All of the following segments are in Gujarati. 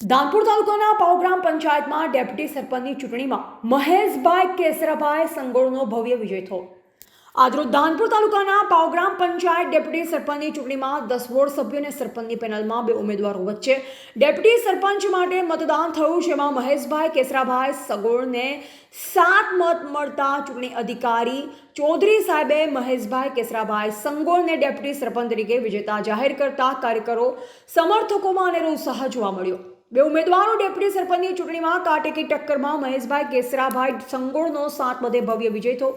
ધાનપુર તાલુકાના પાવગ્રામ પંચાયતમાં ડેપ્યુટી સરપંચની ચૂંટણીમાં મહેશભાઈ કેસરાભાઈ સંગોળનો ભવ્ય વિજય થયો. આજરોજ ધાનપુર તાલુકાના પાવગ્રામ પંચાયત ડેપ્યુટી સરપંચની ચૂંટણીમાં દસ વોર્ડ સભ્યો અને સરપંચની પેનલમાં બે ઉમેદવારો વચ્ચે ડેપ્યુટી સરપંચ માટે મતદાન થયું, જેમાં મહેશભાઈ કેસરાભાઈ સગોળને સાત મત મળતા ચૂંટણી અધિકારી ચૌધરી સાહેબે મહેશભાઈ કેસરાભાઈ સંગોળને ડેપ્યુટી સરપંચ તરીકે વિજેતા જાહેર કરતા કાર્યકરો, સમર્થકોમાં અનેરો ઉત્સાહ જોવા મળ્યો. બે ઉમેદવારો ડેપ્યુટી સરપંચની ચૂંટણીમાં કાટેકી ટક્કરમાં મહેશભાઈ કેસરાભાઈ સંગોળનો સાત બધે ભવ્ય વિજય થયો.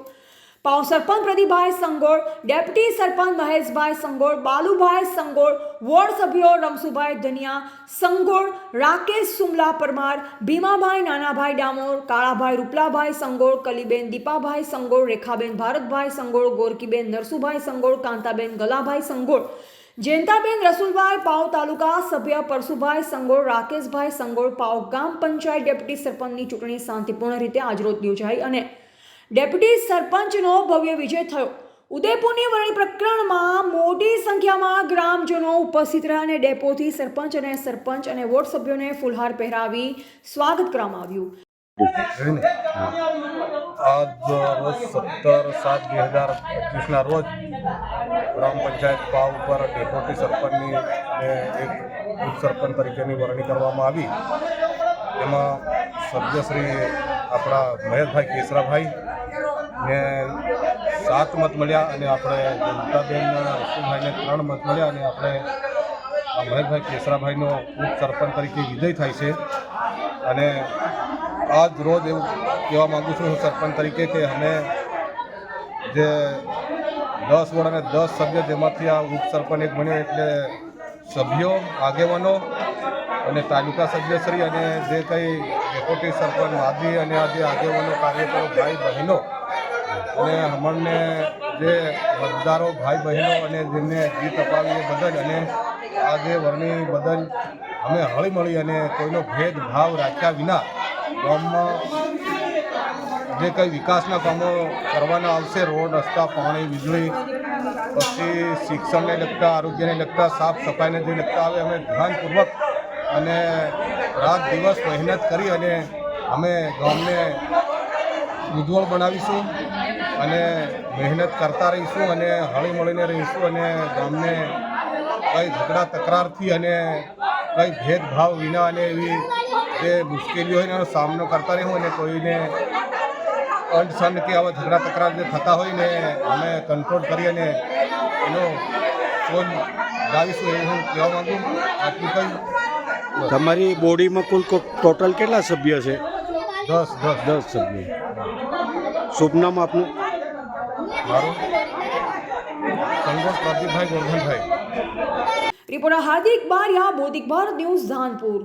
પાવ સરપંચ પ્રદીપભાઈ સંગોળ, ડેપ્યુટી સરપંચ મહેશભાઈ સંગોળ, બાલુભાઈ સંગોળ, વોર્ડ સભ્યો રમસુભાઈ ધનિયા, સંગોળ, રાકેશ સુમલા પરમાર, ભીમાભાઈ નાનાભાઈ ડામોર, કાળાભાઈ રૂપલાભાઈ સંગોળ, કલીબેન દીપાભાઈ સંગોળ, રેખાબેન ભારતભાઈ સંગોળ, ગોરકીબેન નરસુભાઈ સંગોળ, કાંતાબેન ગલાભાઈ સંગોળ જયંતાબેન રસુલભાઈ પાવ તાલુકા સભ્ય પરસુભાઈ સંગોળ, રાકેશભાઈ સંગોળ પાવ ગામ પંચાયત ડેપ્યુટી સરપંચની ચૂંટણી શાંતિપૂર્ણ રીતે આજરોજ યોજાઈ અને ડેપ્યુટી સરપંચનો ભવ્ય વિજય થયો. ઉદયપુરની વરણી પ્રકરણમાં મોટી સંખ્યામાં ગ્રામજનો ઉપસ્થિત રહ્યા અને ડેપોથી સરપંચ અને સરપંચ અને વોર્ડ સભ્યોને ફુલહાર પહેરાવી સ્વાગત કરવામાં આવ્યું. આજ રોજ સત્તર સાત, બે હજાર પચીસના રોજ ગ્રામ પંચાયત પાવ ઉપર ડેપોટી સરપંચની એક ઉપસરપંચ તરીકેની વરણી કરવામાં આવી. એમાં સભ્યશ્રી આપણા મહેશભાઈ કેસરાભાઈ ને સાત મત મળ્યા અને આપણે જનતાબેન રસુભાઈને ત્રણ મત મળ્યા અને આપણે આ મહેશભાઈ કેસરાભાઈનો ઉપસરપંચ તરીકે વિજય થાય છે. અને આજ રોજ એવું કહેવા માગું છું સરપંચ તરીકે કે અમે જે દસ વોર્ડ અને દસ સભ્ય જેમાંથી આ ઉપસરપંચ એક બન્યો એટલે સભ્યો, આગેવાનો અને તાલુકા સભ્યશ્રી અને જે કંઈ ડેપ્યુટી સરપંચ માજી અને આ જે આગેવાનો, કાર્યકરો, ભાઈ બહેનો અને અમને જે મતદારો, ભાઈ બહેનો અને જેમને જીત અપાવી એ બદલ અને આ જે વરણી બદલ અમે હળી મળી અને કોઈનો ભેદભાવ રાખ્યા વિના ગામમાં જે કંઈ વિકાસના કામો કરવાના આવશે, રોડ, રસ્તા, પાણી, વીજળી, પછી શિક્ષણને લગતા, આરોગ્યને લગતા, સાફ સફાઈને જે લગતા આવે, અમે ધ્યાનપૂર્વક અને રાત દિવસ મહેનત કરી અને અમે ગામને ઉજ્જવળ બનાવીશું અને મહેનત કરતા રહીશું અને હળી મળીને રહીશું અને ગામને કંઈ ઝઘડા, તકરારથી અને કંઈ ભેદભાવ વિના અને એવી જે મુશ્કેલીઓ હોય એનો સામનો કરતા રહીશું અને કોઈને અણસંડ કે આવા ઝઘડા તકરાર જે થતા હોય ને અમે કંટ્રોલ કરી અને એનો ફોન લાવીશું એવું હું કહેવા માગું આટલું કંઈ તમારી બોડીમાં કુલ ટોટલ કેટલા સભ્ય છે? દસ દસ. દસ સભ્ય. શુભ નામ આપનું? મારું? સંગોટ પ્રદીપભાઈ ગોરધનભાઈ. રિપોર્ટર હાર્દિક બારિયા બોધિક ભારત ન્યૂઝ ધાનપુર